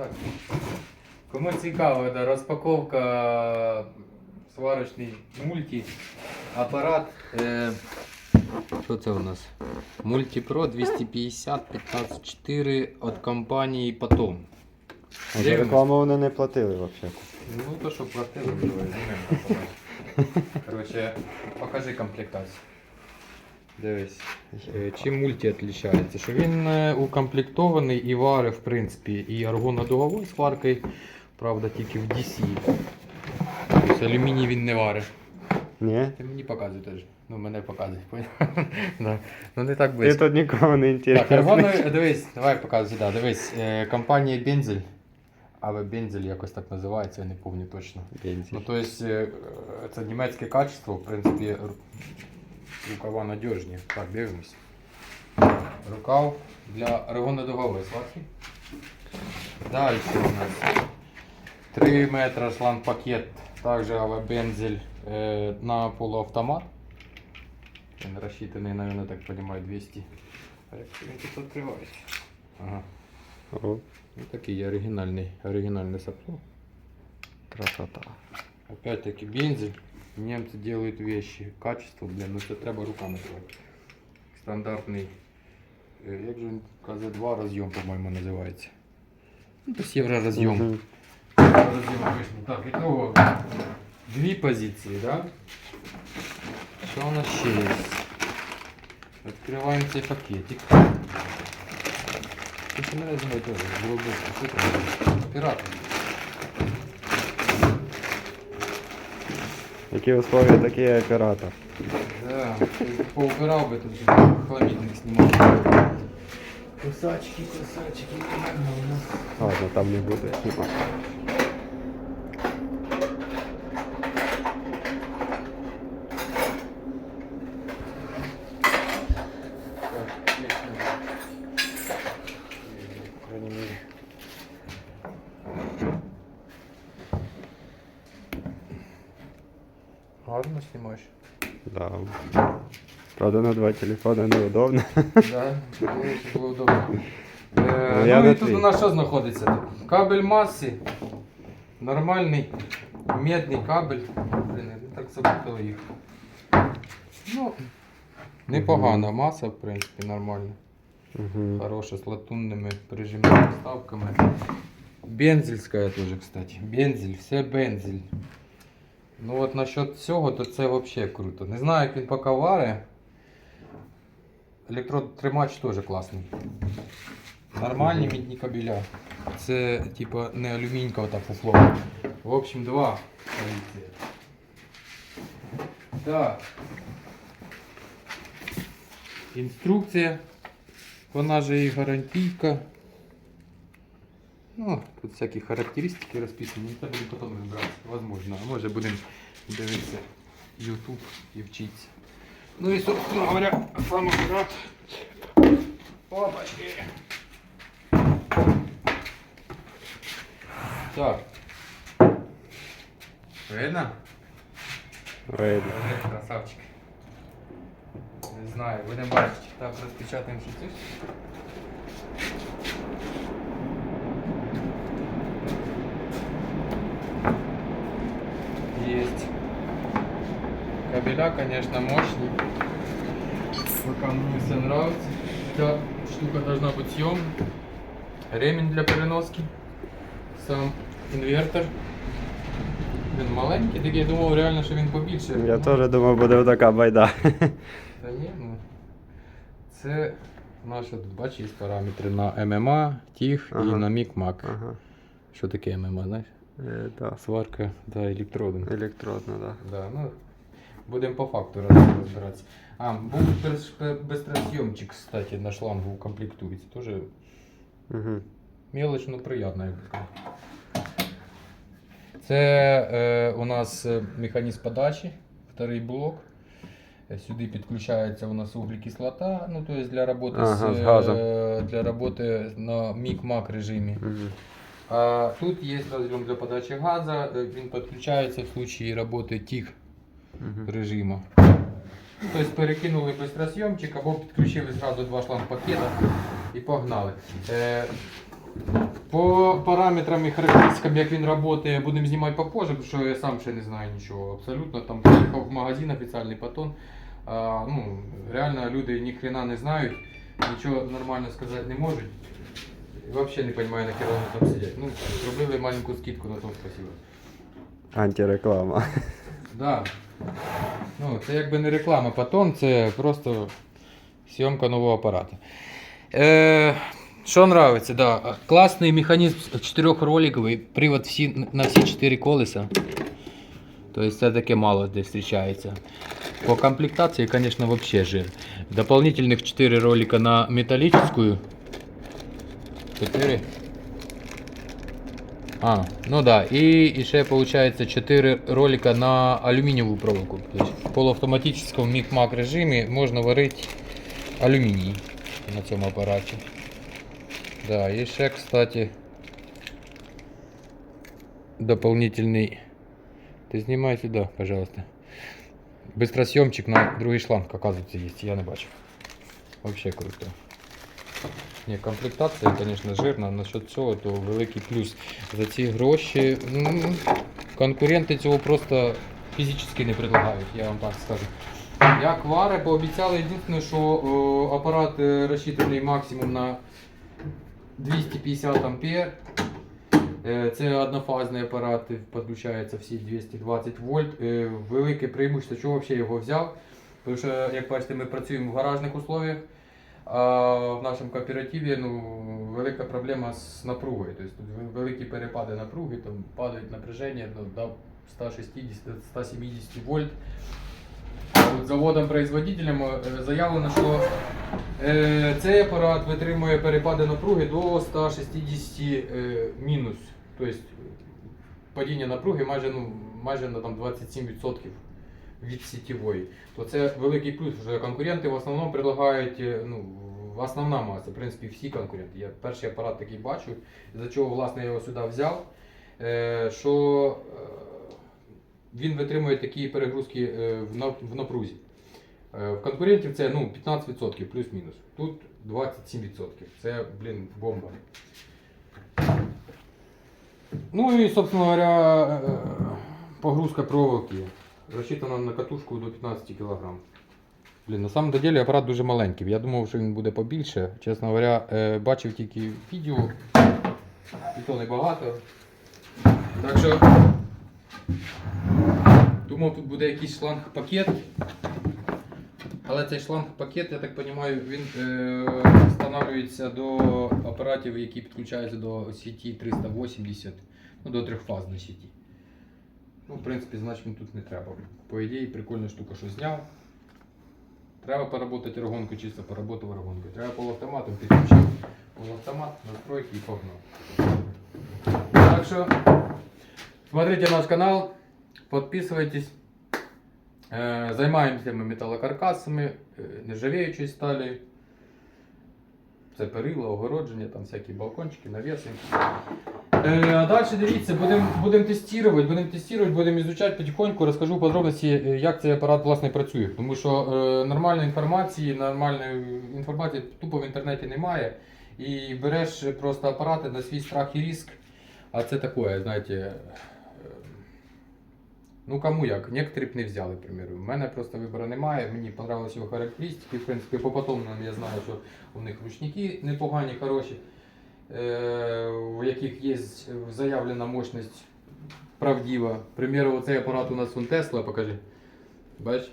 Так. Кому цікаво, да, розпаковка сварочний мульті, апарат. Е, що це у нас? Multipro 250 154 від компанії Потом. А за рекламу вони не платили взагалі. Ну то що платили, вже. Коротше, покажи комплектацію. Дивись. Е, Чим мульті відрізняється? Що він е, укомплектований і варить, в принципі, і аргонодуговою сваркою, правда, тільки в DC. Тобто алюміній він не варить. Ні? Ти мені показуй теж. Ну, мене показуй, поняв? да. Ну не так близько. тут нікому не Так, інтересно. аргоновий, дивись, давай показуй, да, дивись. Е, компанія Бензель. Але Бензель якось так називається, я не пам'ятаю точно. Ну, то есть, е, це німецьке качество, в принципі, рукава надіжні. Так, дивимось. Рукав для регонодугової сварки. Далі у нас 3 метри шланг-пакет, також але бензель е, на полуавтомат. Він розчитаний, наверное, так понимаю, 200. А він тут відкривається? Ага. О, Ну, такий оригінальний, оригінальне сапло. красота. Опять-таки бензин. Немцы делают вещи. Качество, блин, ну це треба руками трогати. Стандартний. е, Як же він КЗ2 роз'єм, по-моєму, називається. Ну, то євророз'єм. Мгм. Роз'єм обичний. Так, і того дві позиції, да? Що у нас ще є? Відкриваємо цей пакетик. Тут не розумію теж, глибоко. Що там? Оператор. Які условия, такі і оператор. Да, поубирал бы тут хламидных знімав. Кусачки, кусачки, ладно у нас. Ладно, там не буду знімати. Так, отлично. По крайней мере. Ладно, снимаешь. Да. Правда, на два телефона неудобно. Да, було удобно. Е, Ну, я ну і тут твій. у нас що знаходиться? Кабель маси, нормальний медний кабель. Блін, я так запутав їх. Ну, непогана маса, в принципі, нормальна. Угу. Хороша, з латунними прижимними вставками. Бензельська теж, кстати. Бензель, все бензель. Ну от насчет цього, то це взагалі круто. Не знаю, як він поки варить. Електротримач теж класний. Нормальні мідні кабеля. Це типа не алюмінька отак условно. В общем, два. Так. Інструкція. Вона же і гарантійка. Ну, тут всякі характеристики розписані, це будемо потім розбиратися. Возможно. А може будемо дивитися YouTube і вчитися. Ну і, собственно говоря, сам апарат. Опачки. Так. Видно? Видно. Красавчик. Не знаю, будемо бачити. Так, розпечатаємо що це. Есть. Кабеля, конечно, мощный. Пока мне все нравится. Эта штука должна быть съемной. Ремень для переноски. Сам інвертор. Він маленький, так я думав реально, що він побільше. Я Ну, теж думав, буде така байда. Та ні, ну. Це наші тут бачиш, є параметри на ММА, TIG Ага. і на MIG-MAC. Ага. Що таке ММА, знаєш? Е, да. Сварка та електродом. Електродно, да. Да, ну, будемо по факту роз- розбиратися. А, був без- кстати, на шлангу комплектується. Тоже Угу. мелоч, ну приємно, я би сказав. Це е, у нас е, механізм подачі, вторий блок. Е, Сюди підключається у нас углекислота, ну то есть для роботи Ага, з, з газом. е, для роботи на мік-мак режимі. Угу. А тут є розйом для подачі газу, е, він підключається в случае роботи тих Угу. режиму. Тобто перекинули безтрасйомчик або підключили зразу два шланг пакета і погнали. Е, По параметрам і характеристикам, як він працює, будемо знімати попозже, тому що я сам ще не знаю нічого абсолютно. Там приїхав в магазин офіційний патон. А, ну, реально люди ні хрена не знають, нічого нормально сказати не можуть. І взагалі не розумію, на вони там сидять. Ну, зробили маленьку скидку на тому спасибо. Антиреклама. Да. Ну, це якби не реклама Патон, це просто зйомка нового апарату. Е, що нравиться, да. Класний механізм чотирьохроликовий, привод всі, на всі чотири колеса. Тобто це таке мало де зустрічається. По комплектації, звісно, вообще жир. Дополнительных 4 ролика на металлическую. 4. А, ну да. И, и ще получается 4 ролика на алюминиевую проволоку. То есть в полуавтоматическом миг-маг режимі можна варити алюміній на цьому апараті. Да, і ще, кстати, дополнительный. Ты снимай сюда, пожалуйста. Быстросъемчик на другий шланг, оказывается, есть. Я не бачив. Вообще круто. Ні, комплектація, звісно, жирна. Насчет цього, то великий плюс. За ці гроші. Ну, конкуренти цього просто фізично не предлагають, я вам так скажу. Як вари пообіцяли єдине, що о, апарат е, розчитаний максимум на 250 ампер. Е, Це однофазний апарат, підключається всі 220 вольт. Е, Велике преимущество, чого взагалі його взяв. Тому що, як бачите, ми працюємо в гаражних условиях. А в нашому кооперативі ну, велика проблема з напругою. Тобто великі перепади напруги, там падають напряження до 160-170 вольт. Заводом-производителем е, заявлено, що е, цей апарат витримує перепади напруги до 160 е, мінус. Тобто падіння напруги майже, ну, майже на там, 27% від сітєвої. То це великий плюс. Вже конкуренти в основному предлагають, е, ну, основна маса, в принципі, всі конкуренти. Я перший апарат такий бачу, за чого власне я його сюди взяв. Е, що е, він витримує такі перегрузки в, нап- в напрузі. В конкурентів це ну, 15% плюс-мінус. Тут 27%. Це, блін, бомба. Ну і, собственно говоря, погрузка проволоки рассчитана на катушку до 15 кг. Блін, на самом деле апарат дуже маленький. Я думав, що він буде побільше. Чесно говоря, е, бачив тільки відео, і то небагато. Так що думав, тут буде якийсь шланг-пакет. Але цей шланг-пакет, я так розумію, він е, встановлюється до апаратів, які підключаються до сіті 380, ну, до трьохфазної сіті. Ну, в принципі, значить тут не треба. По ідеї, прикольна штука, що зняв. Треба поработати рогонку, чисто поработав рогонку. Треба полуавтоматом підключив. Полуавтомат, настройки і погнал. Так що, смотрите наш канал, подписывайтесь. Е, Займаємося ми металокаркасами, е, нержавіючої сталі. Це перила, огородження, там всякі балкончики, навіси. Е, а далі дивіться, будемо будем тестувати, будемо тестувати, будемо ізучати потихоньку, розкажу подробності, е, як цей апарат власне працює. Тому що е, нормальної інформації, нормальної інформації тупо в інтернеті немає. І береш просто апарати на свій страх і риск. А це таке, знаєте. е, Ну кому як, некоторі б не взяли, к. У мене просто вибору немає, мені понравились його характеристики. В принципі, по потомним я знаю, що у них ручники непогані, хороші, е, у яких є заявлена мощність правдива. К примеру, оцей апарат у нас Tesla, покажи. Бачиш?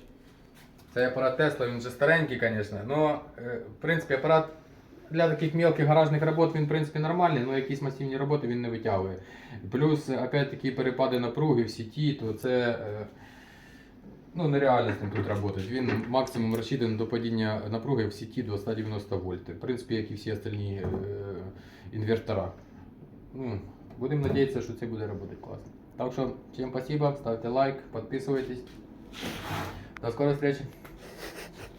Цей апарат Tesla, він вже старенький, звісно. Но, е, в принципі, апарат для таких мелких гаражних робот він в принципі нормальний, але якісь масивні роботи він не витягує. Плюс, опять-таки, перепади напруги в сіті, то це е, ну, нереально з ним тут працювати. Він максимум розчитаний до падіння напруги в сіті до 190 вольт. В принципі, як і всі остальні е, інвертора. Ну, будемо сподіватися, що це буде працювати класно. Так що, всім спасибо, ставте лайк, підписуйтесь. До скорої зустрічі.